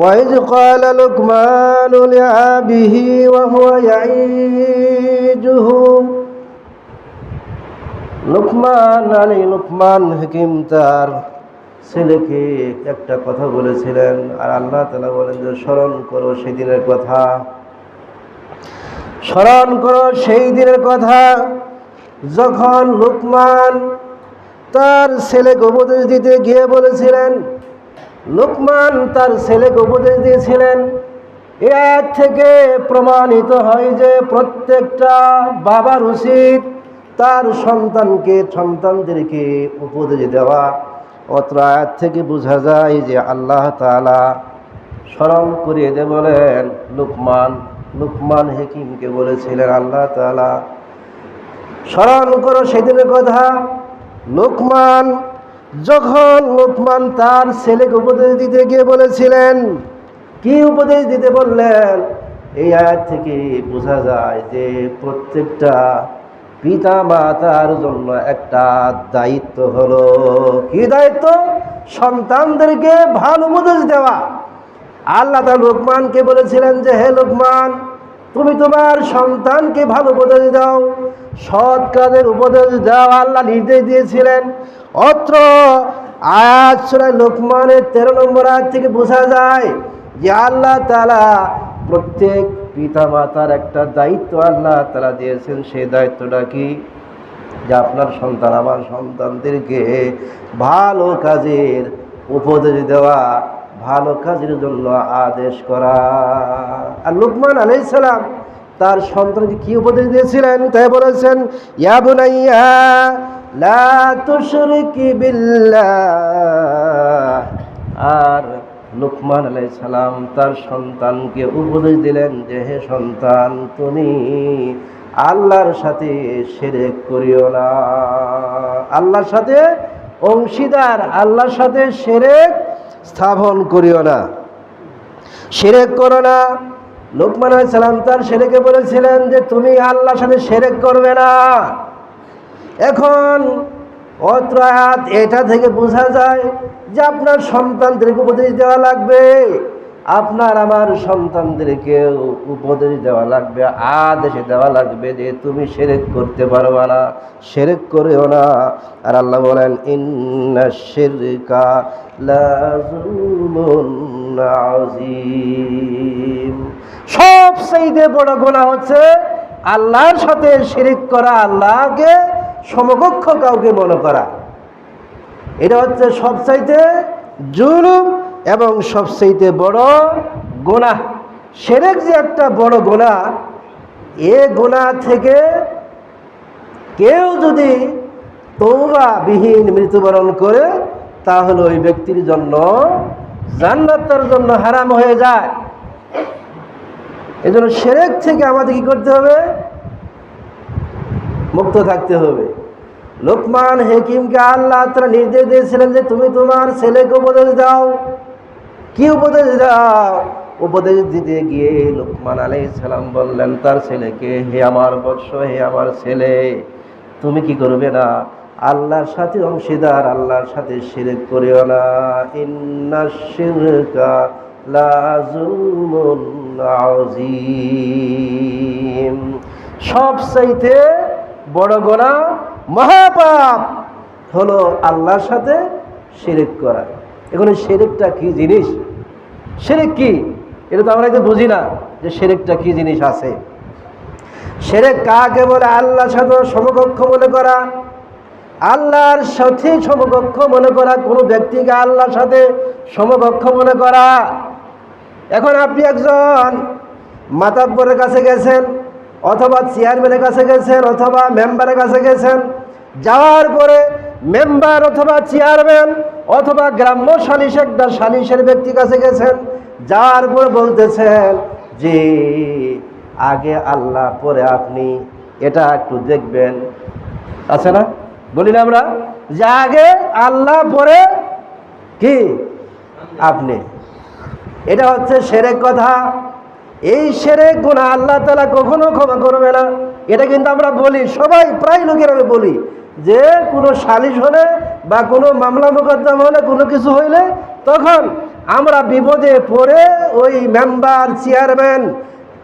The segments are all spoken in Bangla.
وإذ قال لقمان لأبيه وهو يعيجه লুকমান আলী লুকমান হাকিম তার ছেলেকে একটা কথা বলেছিলেন আর আল্লাহ তালা বলেন যে স্মরণ করো সেই দিনের কথা স্মরণ করো সেই দিনের কথা যখন লুকমান তার ছেলেকে উপদেশ দিতে গিয়ে বলেছিলেন লুকমান তার ছেলেকে উপদেশ দিয়েছিলেন। এর থেকে প্রমাণিত হয় যে প্রত্যেকটা বাবার উচিত তার সন্তানকে, সন্তানদেরকে উপদেশ দেওয়া। অত্র আয়াত থেকে বোঝা যায় যে আল্লাহ তাআলা স্মরণ করিয়ে দে বলেন, লুকমান লুকমান হেকিমকে বলেছিলেন, আল্লাহ তাআলা, স্মরণ করো সেদিনের কথা। লোকমান যখন লোকমান তার ছেলেকে উপদেশ দিতে গিয়ে বলেছিলেন, কি উপদেশ দিতে বললেন? এই আয়াত থেকে বোঝা যায় যে প্রত্যেকটা পিতা মাতার জন্য একটা দায়িত্ব হলো কি দায়িত্ব? সন্তানদেরকে ভালো উপদেশ দেওয়া। আল্লাহ তার লোকমানকে বলেছিলেন যে, হে লোকমান, তুমি তোমার সন্তানকে ভালো উপদেশ দাও। সৎ কাজের উপদেশ দাও আল্লাহ নির্দেশ দিয়েছিলেন। অত্র আয়াত লোকমানের তেরো নম্বর আয়াত থেকে বোঝা যায় যে আল্লাহ তালা প্রত্যেক পিতা মাতার একটা দায়িত্ব আল্লাহ তালা দিয়েছেন। সেই দায়িত্বটা কি? যে আপনার সন্তান, আমার সন্তানদেরকে ভালো কাজের উপদেশ দেওয়া, ভালো কাজের জন্য আদেশ করা। আর লোকমান আলাইহিস সালাম তার সন্তানকে কি উপদেশ দিয়েছিলেন? তাই বলেছেন, ইয়া লা তুশরিকি বিল্লাহ। আর লুকমান আলাইহিস সালাম তার সন্তানকে উপদেশ দিলেন যে, হে সন্তান, তুমি আল্লাহর সাথে সেরেক করিও না। আল্লাহর সাথে অংশীদার, আল্লাহর সাথে সেরেক স্থাপন করিও না। সেরেক করো না। লোকমান সালাম তার ছেলেকে বলেছিলেন যে, তুমি আল্লাহর সাথে সেরেক করবে না। এখন অত্রায়াত এটা থেকে বোঝা যায় যে আপনার সন্তানদেরকে উপদেশ দেওয়া লাগবে। আপনার, আমার সন্তানদেরকে উপদেশ দেওয়া লাগবে, আদেশে দেওয়া লাগবে যে তুমি সেরেক করতে পারবে না, সেরেক করেও না। আর আল্লাহ বলেন, ইন্না শিরকা সব চাইতে বড় গোনা হচ্ছে আল্লাহর সাথে শিরিক করা, আল্লাহকে সমকক্ষ কাউকে মনে করা। এটা হচ্ছে সবচাইতে জুলুম এবং সবচাইতে বড় গোনা সেরেক যে একটা বড় গোনা এ গোনা থেকে কেউ যদি তৌবা বিহীন মৃত্যুবরণ করে, তাহলে ওই ব্যক্তির জন্য জান্নাতের জন্য হারাম হয়ে যায়। এজন্য সেরেক থেকে আমাদের কি করতে হবে? মুক্ত থাকতে হবে। লোকমান হেকিমকে আল্লাহ তারা নির্দেশ দিয়েছিলেন যে, তুমি তোমার ছেলেকে উপদেশ দাও। কি উপদেশ দাও উপদেশ দিতে গিয়ে লোকমান আলাই সালাম বললেন, তার ছেলেকে, হে আমার বৎস, হে আমার ছেলে, তুমি কি করবে না? আল্লাহর সাথে অংশীদার, আল্লাহর সাথে শিরক করিও না। ইন্না সব চাইতে বড় গোনা মহাপাপ হলো আল্লাহর সাথে শিরিক করা। এখন এই শিরিকটা কি জিনিস? শিরিক কি? এটা তো আমরা বুঝি না যে শিরিকটা কি জিনিস আছে। সেরেক কাকে বলে? আল্লাহর সাথে সমকক্ষ মনে করা। আল্লাহর সাথে সমকক্ষ মনে করা, কোনো ব্যক্তিকে আল্লাহর সাথে সমকক্ষ মনে করা। এখন আপনি একজন মাতাব্বরের কাছে গেছেন, অথবা চেয়ারম্যানের কাছে গেছেন, অথবা মেম্বারের কাছে গেছেন, যাওয়ার পরে মেম্বার অথবা চেয়ারম্যান অথবা গ্রাম্য সালিশ একটা সালিশের ব্যক্তির কাছে গেছেন যাওয়ার পরে বলতেছেন যে, আগে আল্লাহ, পরে আপনি। এটা একটু দেখবেন। আছে না? বলি না আমরা? যে আগে আল্লাহ, পরে কি? আপনি। এটা হচ্ছে সেরেক কথা। এই সেরে গুণা আল্লাহ তালা কখনো ক্ষমা করবে না। এটা কিন্তু আমরা বলি, সবাই প্রায় লোকের আমি বলি। যে কোনো সালিশ হলে বা কোনো মামলা মোকদ্দমা হলে কোনো কিছু হইলে তখন আমরা বিপদে পড়ে ওই মেম্বার, চেয়ারম্যান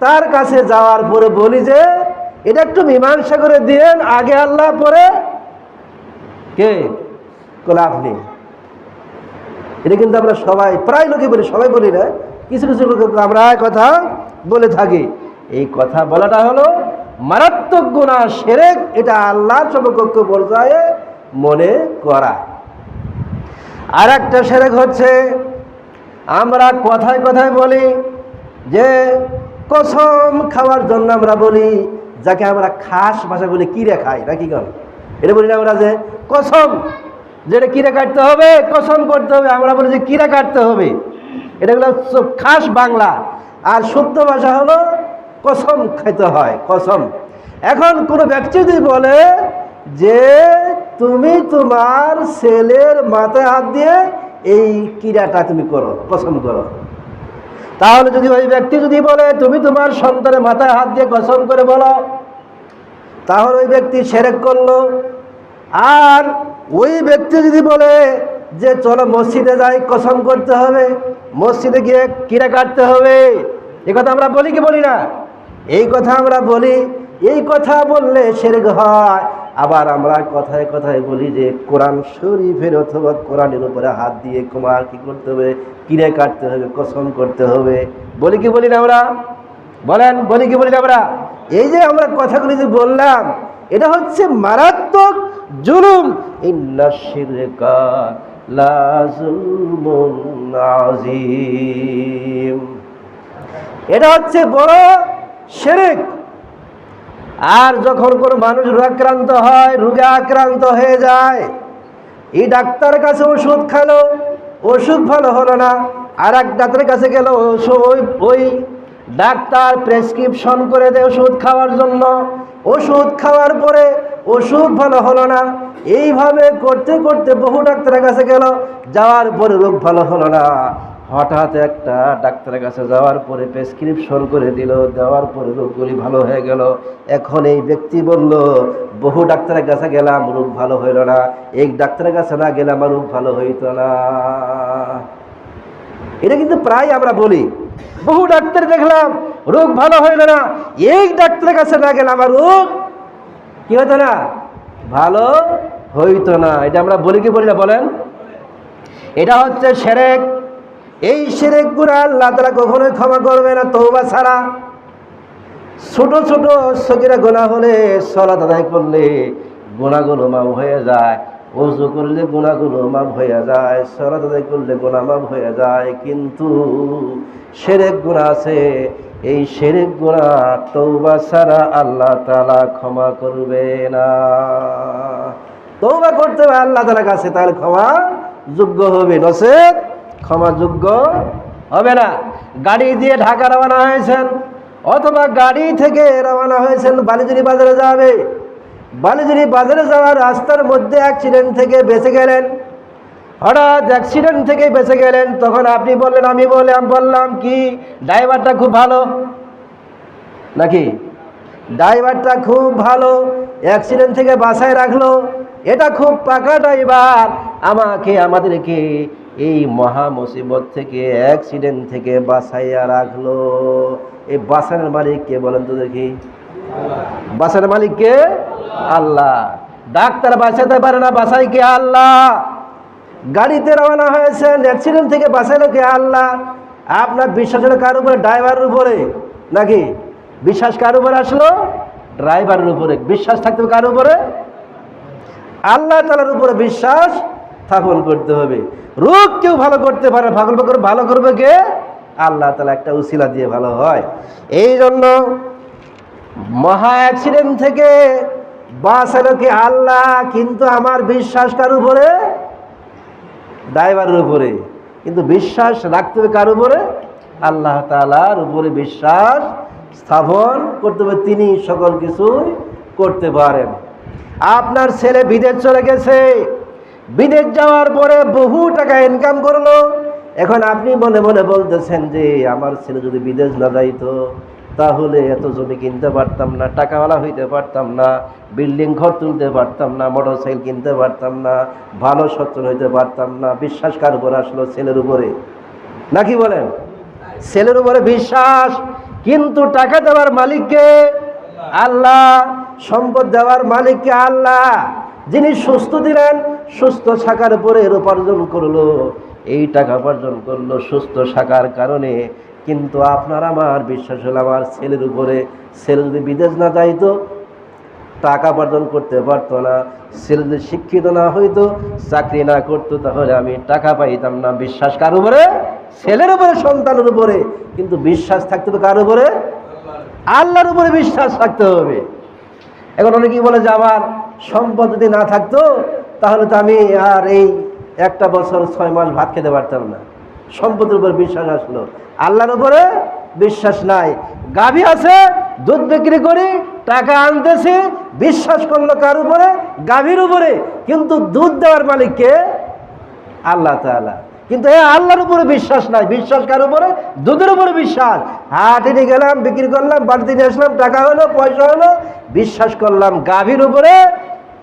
তার কাছে যাওয়ার পরে বলি যে, এটা একটু মীমাংসা করে দিয়েন, আগে আল্লাহ, পরে কে? কোলা আপনি এটা কিন্তু আমরা সবাই, প্রায় লোকে বলি, সবাই বলি না। কিছু কিছু লোক আমরা কথা বলে থাকি। এই কথা বলাটা হলো মারাত্মক গুণা সেরেক, এটা আল্লাহ সমকক্ষ পর্যায়ে মনে করা। আর একটা সেরেক হচ্ছে, আমরা কথায় কথায় বলি যে, কসম খাওয়ার জন্য আমরা বলি, যাকে আমরা খাস ভাষা বলি, কিরে খাই, নাকি কেন? এটা বলি না আমরা যে, কসম, যেটা কিরে কাটতে হবে, কসম করতে হবে, আমরা বলি যে, কিরে কাটতে হবে। এটা হলো খাস বাংলা। আর শুদ্ধ ভাষা হলো কসম খাইতে হয়, কসম। এখন কোনো ব্যক্তি যদি বলে যে তুমি তোমার ছেলের মাথায় হাত দিয়ে এই ক্রীড়াটা তুমি করো, কসম করো। তাহলে যদি ওই ব্যক্তি যদি বলে তুমি তোমার সন্তানের মাথায় হাত দিয়ে কসম করে বলো, তাহলে ওই ব্যক্তি সেরেক করল। আর ওই ব্যক্তি যদি বলে যে চলো মসজিদে যাই, কসম করতে হবে, মসজিদে গিয়ে কিরা কাটতে হবে, এ কথা আমরা বলি কি বলি না? এই কথা আমরা বলি, এই কথা বললে সেরেক হয়। আবার আমরা কথায় কথায় বলি যে, কোরআন শরীফের অথবা কোরআনের উপরে হাত দিয়ে কুমার কি করতে হবে? কিনে কাটতে হবে? কসম করতে হবে। বলি কি বলি না আমরা? বলেন, বলি কি বলি না আমরা? এই যে আমরা কথাগুলি যে বললাম, এটা হচ্ছে মারাত্মক জুলুম। এটা হচ্ছে বড় শিরক। আর যখন কোনো মানুষ রোগাক্রান্ত হয়, রোগে আক্রান্ত হয়ে যায়, এই ডাক্তারের কাছে ওষুধ খেলো, ওষুধ ভালো হলো না আর এক ডাক্তারের কাছে গেল ওই ওই ডাক্তার প্রেসক্রিপশন করে দেয় ওষুধ খাওয়ার জন্য। ওষুধ খাওয়ার পরে ওষুধ ভালো হলো না। এইভাবে করতে করতে বহু ডাক্তারের কাছে গেল, যাওয়ার পরে রোগ ভালো হলো না। হঠাৎ একটা ডাক্তারের কাছে যাওয়ার পরে প্রেসক্রিপশন করে দিল, দেওয়ার পরে রোগগুলি ভালো হয়ে গেল। এখন এই ব্যক্তি বলল, বহু ডাক্তারের কাছে গেলাম, রোগ ভালো হইল না। এই ডাক্তারের কাছে না গেলে আমার রোগ ভালো হইতো না। এটা কিন্তু প্রায় আমরা বলি। বহু ডাক্তার দেখলাম, রোগ ভালো হইল না। এই ডাক্তারের কাছে না গেলে আমার রোগ কি হতো না? ভালো হইতো না। এটা আমরা বলি কি বলি না বলেন? এটা হচ্ছে সেরেক এই সেরেক গুণা আল্লাহ তারা কখনোই ক্ষমা করবে না তৌবা ছাড়া। ছোট ছোট সকিরা গোনা হলে সলাত আদায় করলে গোনাগুলো মাপ হয়ে যায় অজু করলে গোনাগুলো মাপ হয়ে যায় সলাত আদায় করলে গোনা মাপ হয়ে যায়। কিন্তু সেরেক গুণা আছে, এই সেরেক গুণা তৌবা ছাড়া আল্লাহ তালা ক্ষমা করবে না। তৌবা করতে হবে আল্লাহ তালার কাছে, তাহলে ক্ষমা যোগ্য হবে নসেদ ক্ষমা যোগ্য হবে না। গাড়ি দিয়ে ঢাকা রওনা হয়েছেন অথবা গাড়ি থেকে রওনা হয়েছেন বালিজুরি বাজারে যাবে। বালিজুরি বাজারে যাওয়ার রাস্তার মধ্যে অ্যাক্সিডেন্ট থেকে বেঁচে গেলেন। হঠাৎ অ্যাক্সিডেন্ট থেকে বেঁচে গেলেন। তখন আপনি বললেন, আমি বললাম বললাম কি, ড্রাইভারটা খুব ভালো। নাকি? ড্রাইভারটা খুব ভালো অ্যাক্সিডেন্ট থেকে বাসায় রাখল। এটা খুব পাকা ড্রাইভার। আমাকে, আমাদেরকে এই মহা মুসিবত থেকে অ্যাক্সিডেন্ট থেকে বাসাইয়া রাখল। এই বাসানের মালিক কে বলেন তো দেখি? বাসার মালিক কে? আল্লাহ। ডাক্তার বাঁচাতে পারে না বাসাই কে আল্লাহ? গাড়িতে রওনা হয়েছেন অ্যাক্সিডেন্ট থেকে বাঁচালো কে আল্লাহ? আপনার বিশ্বাসের কার উপরে? ড্রাইভারের উপরে। নাকি? বিশ্বাস কার উপরে আসলো? ড্রাইভারের উপরে। বিশ্বাস থাকতে কার উপরে? আল্লাহ তালার উপরে বিশ্বাস স্থাপন করতে হবে। রোগ কেউ ভালো করতে পারে ভাগল করে ভালো করবে কে? আল্লাহ তালা একটা উসিলা দিয়ে ভালো হয়। এই জন্য মহা অ্যাক্সিডেন্ট থেকে বাঁচালো কি আল্লাহ? কিন্তু আমার বিশ্বাস কার উপরে? ড্রাইভারের উপরে। কিন্তু বিশ্বাস রাখতে হবে কার উপরে? আল্লাহ তালার উপরে বিশ্বাস স্থাপন করতে হবে। তিনি সকল কিছুই করতে পারেন। আপনার ছেলে বিদেশ চলে গেছে। বিদেশ যাওয়ার পরে বহু টাকা ইনকাম করল। এখন আপনি মনে মনে বলতেছেন যে, আমার ছেলে যদি বিদেশ না যাইতো, তাহলে এত জমি কিনতে পারতাম না, টাকাওয়ালা হইতে পারতাম না, বিল্ডিং ঘর তুলতে পারতাম না মোটর সাইকেল কিনতে পারতাম না, ভালো সচ্ছল হইতে পারতাম না, বিশ্বাস কার উপর আসলো ছেলের উপরে? নাকি বলেন? ছেলের উপরে বিশ্বাস, কিন্তু টাকা দেওয়ার মালিককে আল্লাহ, সম্পদ দেওয়ার মালিককে আল্লাহ, যিনি সুস্থ দিলেন সুস্থ শাখার এর উপার্জন করল। এই টাকা উপার্জন করল সুস্থ শাখার কারণে। কিন্তু আপনার আমার বিশ্বাস হলো, আমার ছেলের উপরে, ছেলে যদি বিদেশ না যাইতো, টাকা উপার্জন করতে পারতো না। ছেলে যদি শিক্ষিত না হইতো, চাকরি না করতো, তাহলে আমি টাকা পাইতাম না। বিশ্বাস কার উপরে? ছেলের উপরে, সন্তানের উপরে। কিন্তু বিশ্বাস থাকতে হবে কার উপরে? আল্লাহর উপরে বিশ্বাস থাকতে হবে। এখন অনেকেই বলে যে, আমার সম্পদ যদি না থাকতো তাহলে তো আমি আর এই একটা বছর ছয় মাস ভাত খেতে পারতাম না। সম্পদের উপর বিশ্বাস আসলো। আল্লাহর উপরে বিশ্বাস নাই। গাভী আছে, দুধ বিক্রি করি, টাকা আনতেছি, বিশ্বাস করল কার উপরে? গাভীর উপরে। কিন্তু দুধ দেওয়ার মালিককে আল্লাহ তাআলা। কিন্তু এই আল্লাহর উপরে বিশ্বাস নাই। বিশ্বাস কার উপরে? দুধের উপরে বিশ্বাস। হাট নিয়ে গেলাম, বিক্রি করলাম, বাড়িতে নিয়ে আসলাম, টাকা হলো, পয়সা হলো, বিশ্বাস করলাম। গাভীর উপরে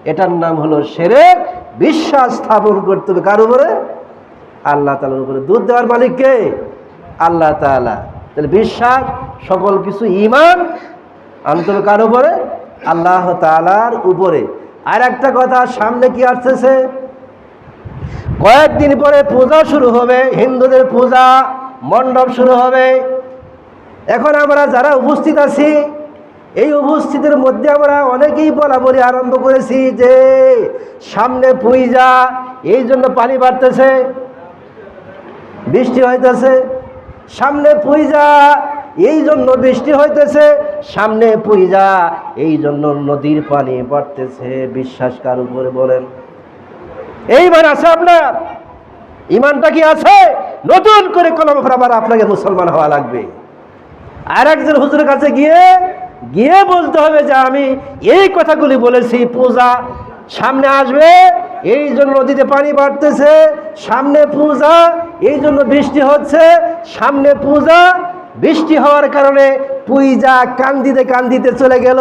এটার নাম হলো সেরে বিশ্বাস স্থাপন করতে হবে। কার উপরে? আল্লাহ তালার উপরে। দুধ দেওয়ার মালিককে আল্লাহ তাআলা। তাহলে বিশ্বাস, সকল কিছু ইমান আনতে হবে কার উপরে? আল্লাহ তাআলার উপরে। আর একটা কথা, সামনে কি আসতেছে? কয়েকদিন পরে পূজা শুরু হবে, হিন্দুদের পূজা, মণ্ডপ শুরু হবে। এখন আমরা যারা উপস্থিত আছি এই উপস্থিতির মধ্যে আমরা অনেকেই বলা বলি আরম্ভ করেছি যে সামনে পূজা এই জন্য পানি বাড়তেছে, বৃষ্টি হইতেছে, সামনে পূজা এই জন্য বৃষ্টি হইতেছে, সামনে পূজা এই জন্য নদীর পানি বাড়তেছে, বিশ্বাস কার উপরে বলেন? এইবার আছে আপনার, ইমানটা কি আছে? নতুন করে কলম আবার আপনাকে মুসলমান হওয়া লাগবে। আর একজন হুজুরের কাছে গিয়ে গিয়ে বলতে হবে যে আমি এই কথাগুলি বলেছি, পূজা সামনে আসবে, এই জন্য নদীতে পানি বাড়তেছে, সামনে পূজা, এই জন্য বৃষ্টি হচ্ছে, সামনে পূজা বৃষ্টি হওয়ার কারণে পুইজা কান্দিতে কান্দিতে চলে গেল।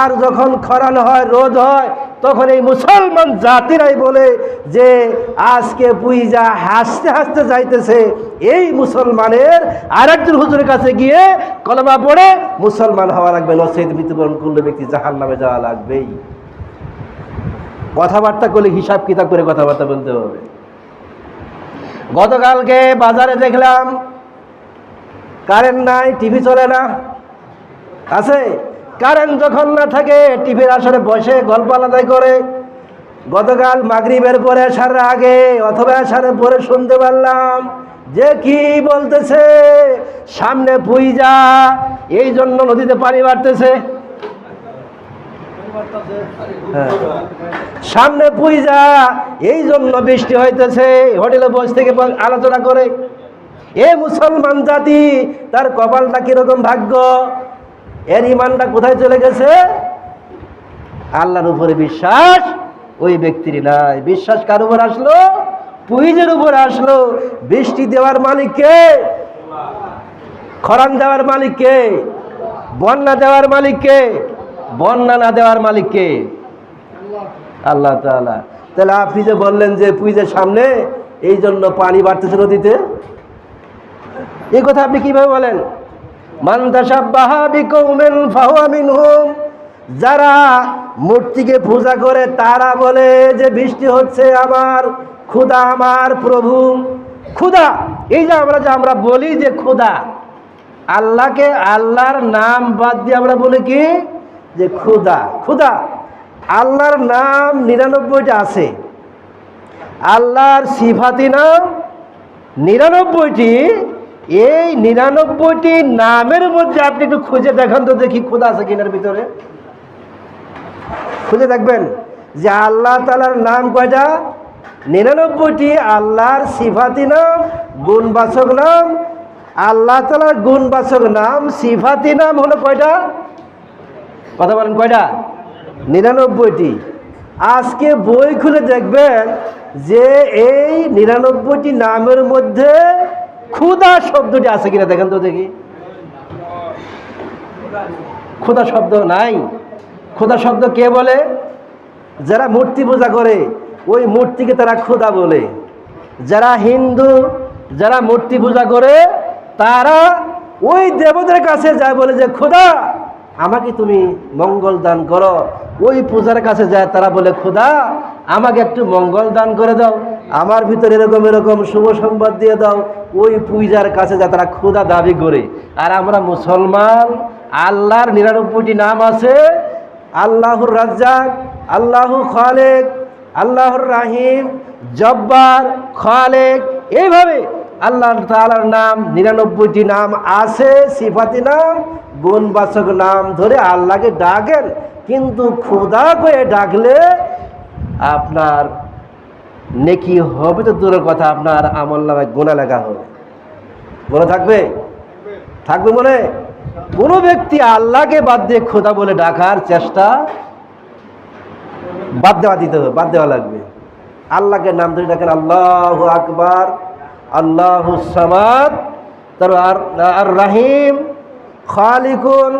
আর যখন খরান হয়, রোদ হয়, তখন এই মুসলমান জাতিরাই বলে যে, আজকে পুইজা হাসতে হাসতে যাইতেছে। এই মুসলমানের আর একজন হুজুরের কাছে গিয়ে কলমা পড়ে মুসলমান হওয়া লাগবে নসেদ মৃত্যুবরণ করলে ব্যক্তি জাহান নামে যাওয়া লাগবেই। কথাবার্তা করলে হিসাব কিতাব করে কথাবার্তা বলতে হবে। গতকালকে বাজারে দেখলাম কারেন্ট নাই টিভি চলে না। আছে? কারেন্ট যখন না থাকে টিভির আসরে বসে গল্প আলাদাই করে। গতকাল মাগরিবের পরে আসার আগে অথবা আসার পরে শুনতে পারলাম যে কি বলতেছে, সামনে পুই যা এই জন্য নদীতে পানি বাড়তেছে। হ্যাঁ। সামনে পুইজা, এই জন্য বৃষ্টি হইতেছে। হোটেলে বসে থেকে আলোচনা করে। এ মুসলমান জাতি, তার কপালটা কীরকম ভাগ্য? এর ইমানটা কোথায় চলে গেছে? আল্লাহর উপরে বিশ্বাস, ওই ব্যক্তির নাই। বিশ্বাস কার উপর আসলো? পুইজের উপর আসলো। বৃষ্টি দেওয়ার মালিককে, খরান দেওয়ার মালিককে, বন্যা দেওয়ার মালিককে, বন্যা না দেওয়ার মালিককে। আল্লাহ তাহলে আপনি যে বললেন যে পুইজের সামনে এই জন্য পানি বাড়তেছে নদীতে? এই কথা আপনি কীভাবে বলেন? যারা মূর্তিকে পূজা করে, তারা বলে যে বৃষ্টি হচ্ছে আমার, ক্ষুধা আমার প্রভু। ক্ষুধা, এই যে আমরা যে আমরা বলি যে ক্ষুধা, আল্লাহকে আল্লাহর নাম বাদ দিয়ে আমরা বলি কি? যে ক্ষুধা। ক্ষুধা, আল্লাহর নাম নিরানব্বইটা আছে। আল্লাহর সিফাতি নাম নিরানব্বইটি এই নিরানব্বইটি নামের মধ্যে আপনি একটু খুঁজে দেখান তো দেখি খোদা আছে কিনার ভিতরে। খুঁজে দেখবেন যে আল্লাহ তালার নাম কয়টা? নিরানব্বইটি আল্লাহর সিফাতি নাম, গুণবাচক নাম, আল্লাহ তালার গুণবাচক নাম, সিফাতি নাম হলো কয়টা? কথা বলেন কয়টা? নিরানব্বইটি। আজকে বই খুলে দেখবেন যে এই নিরানব্বইটি নামের মধ্যে ক্ষুধা শব্দটি আছে কিনা দেখেন তো দেখি। ক্ষুধা শব্দ নাই। ক্ষুধা শব্দ কে বলে? যারা মূর্তি পূজা করে, ওই মূর্তিকে তারা ক্ষুধা বলে। যারা হিন্দু, যারা মূর্তি পূজা করে, তারা ওই দেবতার কাছে যায় বলে যে খোদা আমাকে তুমি মঙ্গল দান করো। ওই পূজার কাছে যায়, তারা বলে খোদা আমাকে একটু মঙ্গল দান করে দাও। আমার ভিতরে এরকম এরকম শুভ সংবাদ দিয়ে দাও। ওই পূজার কাছে যা তারা খোদা দাবি করে। আর আমরা মুসলমান, আল্লাহর নিরানব্বইটি নাম আছে। আল্লাহুর রাজ্জাক, আল্লাহু খালেক, আল্লাহর রাহিম, জব্বার, খালেক। এইভাবে আল্লাহ তাআলার নাম, নিরানব্বইটি নাম আছে, সিফাতি নাম, গুণবাচক নাম ধরে আল্লাহকে ডাকেন। কিন্তু খোদা করে ডাকলে আপনার নেকি হবে তো দূরের কথা, আপনার আমল নামে গোনা লেখা হবে। মনে থাকবে? থাকবে মনে? কোনো ব্যক্তি আল্লাহকে বাদ দিয়ে খোদা বলে ডাকার চেষ্টা বাদ দেওয়া দিতে হবে, বাদ দেওয়া লাগবে। আল্লাহকে নাম ধরে ডাকেন, আল্লাহ আকবার, আল্লাহ সামাদ আর রাহিম, খালিকুন,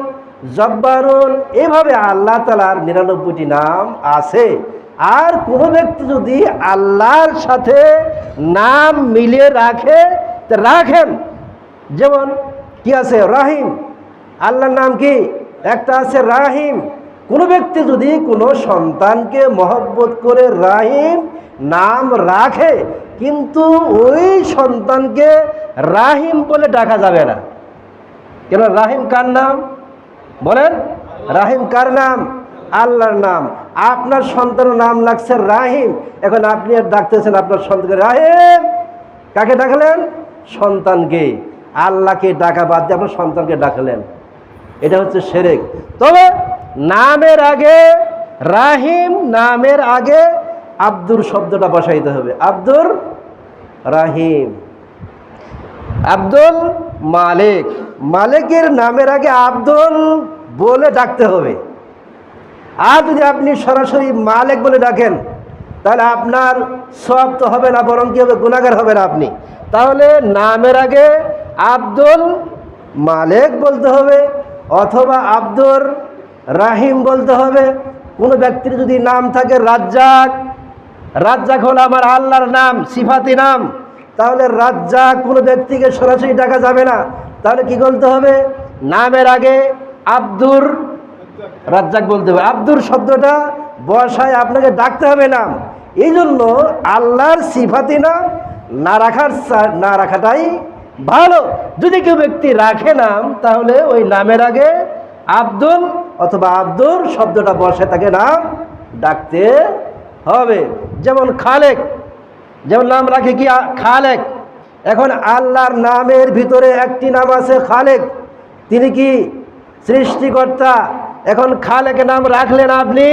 জব্বারুন। এভাবে আল্লাহ তালার নিরানব্বইটি নাম আছে। আর কোনো ব্যক্তি যদি আল্লাহর সাথে নাম মিলিয়ে রাখে রাখেন। যেমন কি আছে? রাহিম। আল্লাহর নাম কি? একটা আছে রাহিম। কোনো ব্যক্তি যদি কোনো সন্তানকে মহব্বত করে রাহিম নাম রাখে, কিন্তু ওই সন্তানকে রাহিম বলে ডাকা যাবে না। কেন? রাহিম কার নাম? বলেন, রাহিম কার নাম? আল্লাহর নাম। আপনার সন্তানের নাম লাগছে রাহিম। এখন আপনি আর ডাকতেছেন আপনার সন্তানকে, রাহিম! কাকে ডাকলেন? সন্তানকে। আল্লাহকে ডাকা বাদ দিয়ে আপনার সন্তানকে ডাকলেন। এটা হচ্ছে সেরেক। তবে নামের আগে, রাহিম নামের আগে আব্দুর শব্দটা বসাইতে হবে। আব্দুর রাহিম। আব্দুল মালিক। মালিকের নামের আগে আব্দুল বলে ডাকতে হবে। আর যদি আপনি সরাসরি মালিক বলে ডাকেন, তাহলে আপনার সব তো হবে না, বরং কি হবে গুণাগার হবে না আপনি। তাহলে নামের আগে আব্দুল মালিক বলতে হবে, অথবা আব্দুর রাহিম বলতে হবে। কোনো ব্যক্তির যদি নাম থাকে রাজ্জাক রাজ্জাক হলো আমার আল্লাহর নাম, সিফাতি নাম, তাহলে রাজ্জাক কোনো ব্যক্তিকে সরাসরি ডাকা যাবে না। তাহলে কি বলতে হবে? নামের আগে আব্দুর রাজ্জাক বলতে হবে, আব্দুর শব্দটা বসায় আপনাকে ডাকতে হবে নাম এই জন্য আল্লাহর সিফাতি নাম না রাখার না রাখাটাই ভালো। যদি কেউ ব্যক্তি রাখে নাম, তাহলে ওই নামের আগে আব্দুল অথবা আব্দুর শব্দটা বসে তাকে নাম ডাকতে হবে। যেমন খালেক, যেমন নাম রাখে কি? খালেক। এখন আল্লাহর নামের ভিতরে একটি নাম আছে খালেক। তিনি কি সৃষ্টিকর্তা? এখন খালেকের নাম রাখলেন আপনি?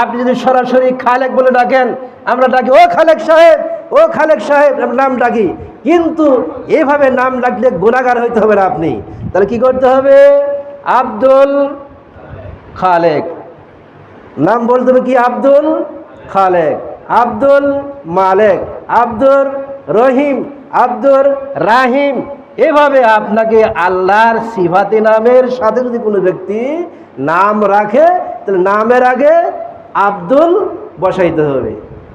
আপনি যদি সরাসরি খালেক বলে ডাকেন, আমরা ডাকি, ও খালেক সাহেব, ও খালেক সাহেব নাম ডাকি। কিন্তু এভাবে নাম ডাকলে গুণাগার হইতে হবে না আপনি। তাহলে কি করতে হবে? আব্দুল খালেক। নাম বলতে হবে কি? আব্দুল খালেক। আব্দুল মালেক। আব্দুর রহিম। আব্দুর রাহিম। এভাবে আপনাকে আল্লাহর সিফাতি নামের সাথে যদি কোনো ব্যক্তি নাম রাখে, তাহলে নামের আগে আব্দুল বসাইতে হবে।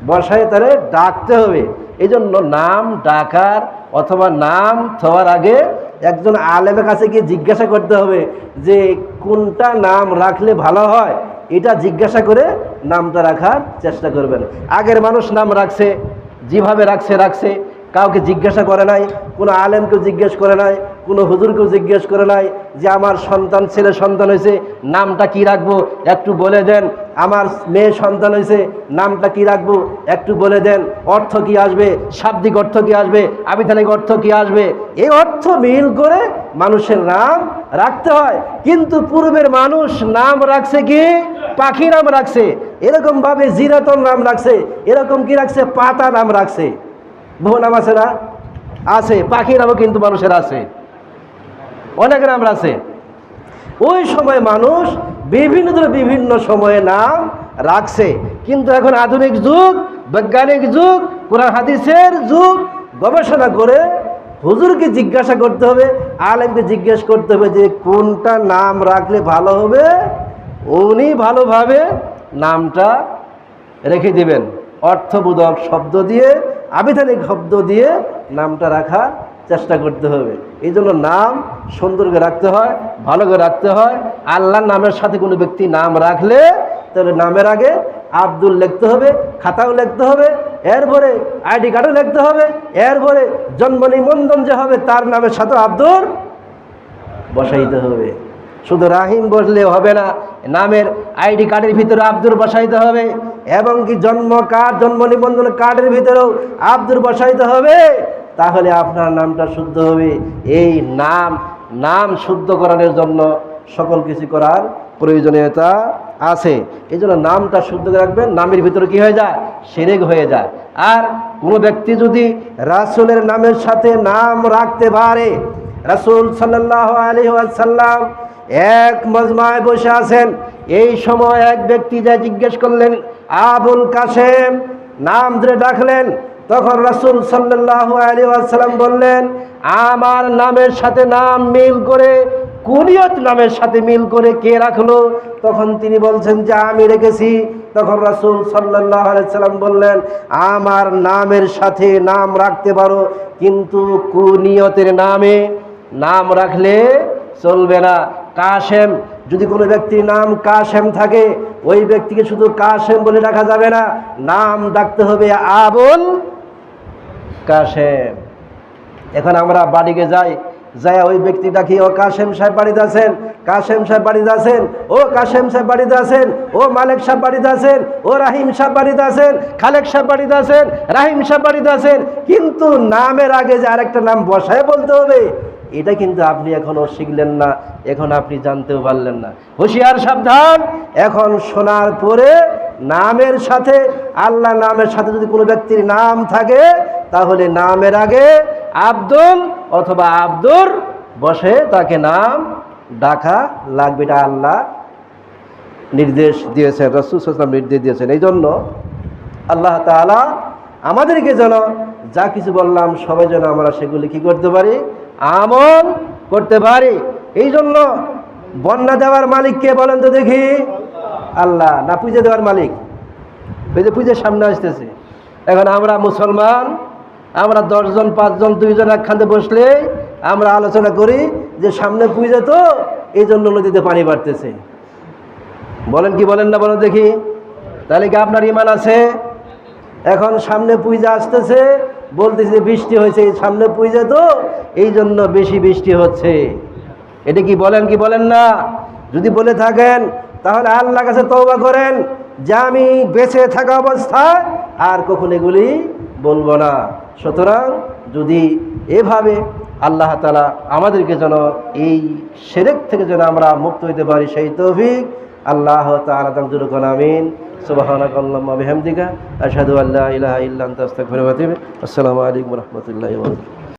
বসাই তাহলে ডাকতে হবে। এই জন্য নাম ডাকার অথবা নাম থওয়ার আগে একজন আলেমের কাছে গিয়ে জিজ্ঞাসা করতে হবে যে, কোনটা নাম রাখলে ভালো হয়? এটা জিজ্ঞাসা করে নামটা রাখার চেষ্টা করবেন। আগের মানুষ নাম রাখছে, যেভাবে রাখছে রাখছে। কাউকে জিজ্ঞাসা করে নাই, কোনো আলেমকেও জিজ্ঞেস করে নাই। কোনো হুজুরকেও জিজ্ঞেস করে নাই যে আমার সন্তান, ছেলে সন্তান হয়েছে, নামটা কি রাখব? একটু বলে দেন। আমার মেয়ে সন্তান হয়েছে, নামটা কি রাখব? একটু বলে দেন। অর্থ কি আসবে? শাব্দিক অর্থ কি আসবে? আবিধানিক অর্থ কি আসবে? এই অর্থ মিল করে মানুষের নাম রাখতে হয়। কিন্তু পূর্বের মানুষ নাম রাখছে কি? পাখি নাম রাখছে। এরকম ভাবে জিরাতন নাম রাখছে। এরকম কি রাখছে? পাতা নাম রাখছে। বহু নাম আছে না? আছে। পাখি নামও কিন্তু মানুষের আছে। অনেক নাম আছে। ওই সময় মানুষ বিভিন্ন বিভিন্ন সময়ে নাম রাখছে। কিন্তু এখন আধুনিক যুগ, বৈজ্ঞানিক যুগ, কোরআন, হাদিসের যুগ, গবেষণা করে হুজুরকে জিজ্ঞাসা করতে হবে, আলেমকে জিজ্ঞেস করতে হবে যে কোনটা নাম রাখলে ভালো হবে? উনি ভালোভাবে নামটা রেখে দিবেন। অর্থবোধক শব্দ দিয়ে আবিধানিক শব্দ দিয়ে নামটা রাখা চেষ্টা করতে হবে। এই জন্য নাম সুন্দর করে রাখতে হয়, ভালো করে রাখতে হয়। আল্লাহর নামের সাথে কোনো ব্যক্তি নাম রাখলে, তাহলে নামের আগে আব্দুল লিখতে হবে, খাতাও লিখতে হবে, এরপরে আইডি কার্ডও লিখতে হবে, এরপরে জন্ম নিবন্ধন যে হবে, তার নামের সাথে আব্দুল বসাইতে হবে। শুধু রাহিম বসলে হবে না, নামের আইডি কার্ডের ভিতরে আব্দুর বসাইতে হবে, এবং কি জন্ম কার্ড, জন্ম নিবন্ধন কার্ডের ভিতরেও আব্দুর বসাইতে হবে। তাহলে আপনার নামটা শুদ্ধ হবে। এই নাম নাম শুদ্ধ করানোর জন্য সকল কিছু করার প্রয়োজনীয়তা আছে। এই জন্য নামটা শুদ্ধ রাখবেন, নামের ভিতরে কি হয়ে যায়? সেরেক হয়ে যায়। আর কোনো ব্যক্তি যদি রাসুলের নামের সাথে নাম রাখতে পারে, রাসুল সাল্লাহ আলী সাল্লাম এক মজমায় বসে আছেন। এই সময় এক ব্যক্তি যা জিজ্ঞেস করলেন, আবুল কাসেম নাম ধরে ডাকলেন। তখন রাসুল সাল্লাহ আলী সাল্লাম বললেন, আমার নামের সাথে নাম মিল করে, কুনিয়ত নামের সাথে মিল করে কে রাখল? তখন তিনি বলছেন যে, আমি রেখেছি। তখন রাসুল সাল্লাহ সাল্লাম বললেন, আমার নামের সাথে নাম রাখতে পারো, কিন্তু কুনিয়তের নামে নাম রাখলে চলবে না। কাশেম, যদি কোনো ব্যক্তির নাম কাশেম থাকে, ওই ব্যক্তিকে শুধু কাশেম বলে রাখা যাবে না, নাম ডাকতে হবে আবুল কাশেম এখন আমরা বাড়িকে যাই যাই ওই ব্যক্তিটা কি ও কাশেম সাহেব বাড়িতে আছেন, কাশেম সাহেব বাড়িতে আছেন, ও কাশেম সাহেব বাড়িতে আছেন, ও মালিক সাহেব বাড়িতে আছেন, ও রাহিম সাহেব বাড়িতে আছেন, খালেক সাহেব বাড়িতে আছেন, রাহিম সাহেব বাড়িতে আছেন, কিন্তু নামের আগে যে আরেকটা নাম বসায় বলতে হবে। এটা কিন্তু আপনি এখনও শিখলেন না, এখন আপনি জানতেও পারলেন না। হুঁশিয়ার সাবধান, এখন শোনার পরে নামের সাথে আল্লাহ নামের সাথে যদি কোনো ব্যক্তির নাম থাকে, তাহলে নামের আগে আব্দুল অথবা আব্দুর বসে তাকে নাম ডাকা লাগবে। এটা আল্লাহ নির্দেশ দিয়েছেন, রসুল নির্দেশ দিয়েছেন। এই জন্য আল্লাহ তাআলা আমাদেরকে যেন যা কিছু বললাম, সবাই যেন আমরা সেগুলি কি করতে পারি? আমল করতে পারি। এই জন্য বন্যা দেওয়ার মালিক কে বলেন তো দেখি? আল্লাহ। না, পুজো দেওয়ার মালিক। ওই যে পুজোর সামনে আসতেছে। এখন আমরা মুসলমান, আমরা দশজন, পাঁচজন, দুইজন একখানে বসলে আমরা আলোচনা করি যে সামনে পুজো তো এই জন্য নদীতে পানি বাড়তেছে। বলেন কি বলেন না বলেন দেখি। তাহলে কি আপনার ইমান আছে? এখন সামনে পূজা আসতেছে বলতেছে বৃষ্টি হয়েছে সামনে পূজা তো এই জন্য বেশি বৃষ্টি হচ্ছে। এটা কি বলেন কি বলেন না? যদি বলে থাকেন, তাহলে আল্লাহ কাছে তৌবা করেন, যে আমি বেঁচে থাকা অবস্থায় আর কখন এগুলি বলব না। সুতরাং যদি এভাবে আল্লাহ তালা আমাদেরকে যেন এই সেরেক থেকে যেন আমরা মুক্ত হইতে পারি, সেই তৌফিক আল্লাহ তাআলা তাকদুরুকুন আমিন। সুবহানাক আল্লাহুম্মা বিহামদিকা, আশহাদু আল্লা ইলাহা ইল্লা আনতা আস্তাগফিরুকা ওয়া আসসালামু আলাইকুম ওয়া